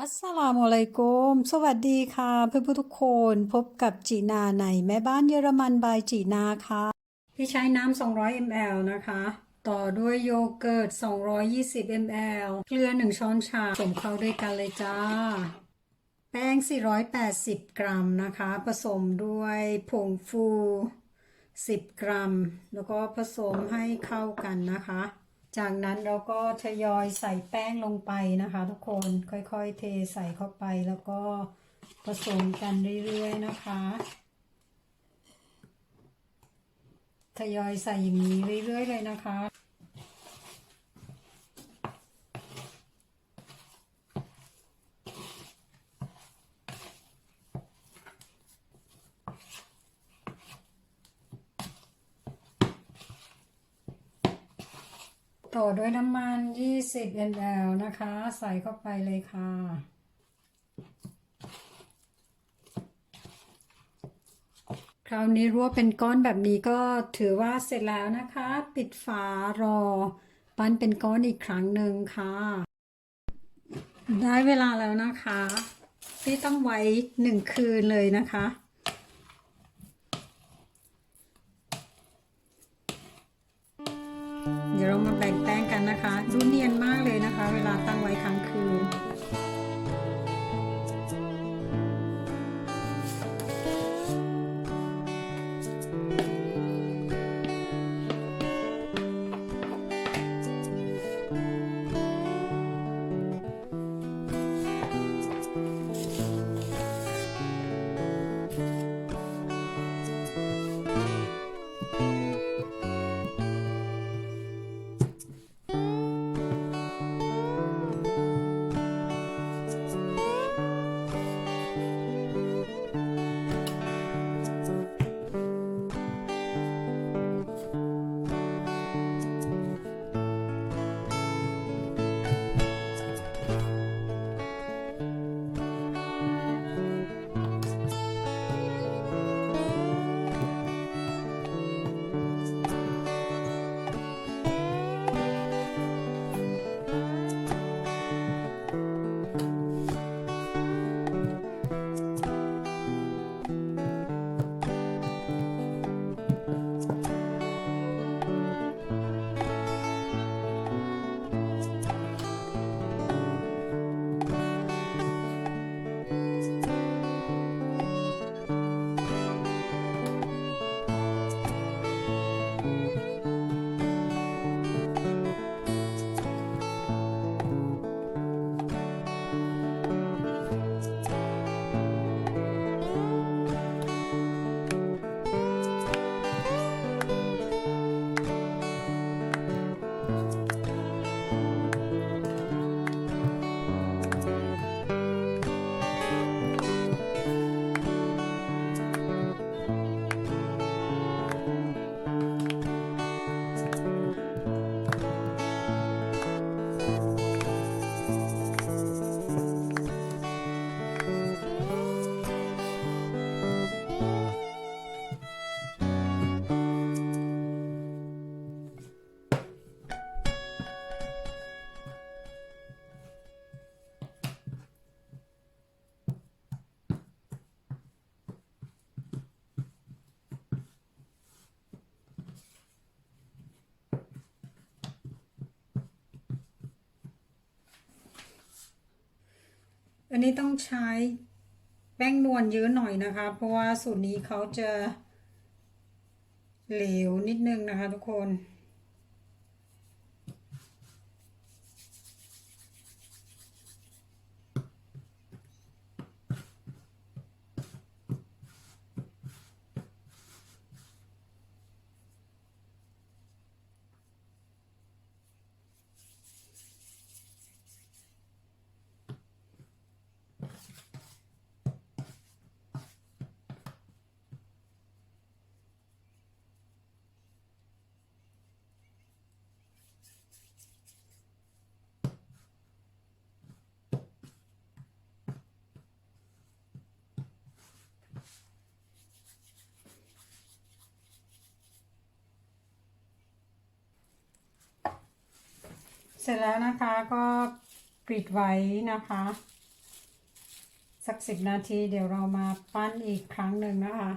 อัสสลามุอะลัยกุม สวัสดีค่ะ เพื่อนผู้ทุกคนพบกับจีนาในแม่บ้านเยอรมันบายจีนาค่ะที่ใช้น้ำ 200 ml นะคะ ต่อด้วยโยเกิร์ต 220 ml เกลือ 1 ช้อนชาผสมเข้าด้วยกันเลยจ้า แป้ง 480 กรัมนะคะ ผสมด้วยผงฟู 10 กรัม แล้วก็ผสมให้เข้ากันนะคะ จากนั้นเราก็ทยอยใส่แป้งลงไปนะคะ ทุกคนค่อยๆ เทใส่เข้าไปแล้วก็ผสมกันเรื่อยๆนะคะทยอยใส่อย่างนี้เรื่อยๆเลยนะคะ ต่อด้วยน้ำมัน 20 ml นะคะ ใส่เข้าไปเลยค่ะ คราวนี้รั่วเป็นก้อนแบบนี้ก็ถือว่าเสร็จแล้วนะคะ ปิดฝารอ ปั้นเป็นก้อนอีกครั้งหนึ่งค่ะ ได้เวลาแล้วนะคะ ที่ต้องไว้หนึ่งคืนเลยนะคะ próximo. อันนี้ต้องใช้แป้งนวลเยอะหน่อยนะคะ เพราะว่าสูตรนี้เขาจะเหลวนิดนึงนะคะทุกคน เสร็จแล้วนะคะก็ปิดไว้นะคะ สักสิบนาทีเดี๋ยวเรามาปั้นอีกครั้งหนึ่งนะคะ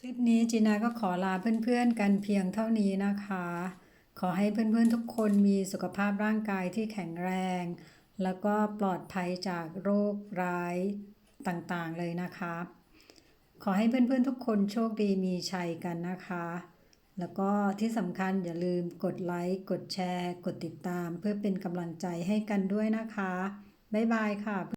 คลิปนี้จีนาก็ขอลาเพื่อนๆกันเพียงเท่านี้นะคะ ขอให้เพื่อนๆทุกคนมีสุขภาพร่างกายที่แข็งแรง แล้วก็ปลอดภัยจากโรคร้ายต่างๆเลยนะคะ ขอให้เพื่อนๆทุกคนโชคดีมีชัยกันนะคะ แล้วก็ที่สำคัญอย่าลืมกดไลค์กดแชร์ กดติดตาม เพื่อเป็นกำลังใจให้กันด้วยนะคะ บ๊ายบายค่ะ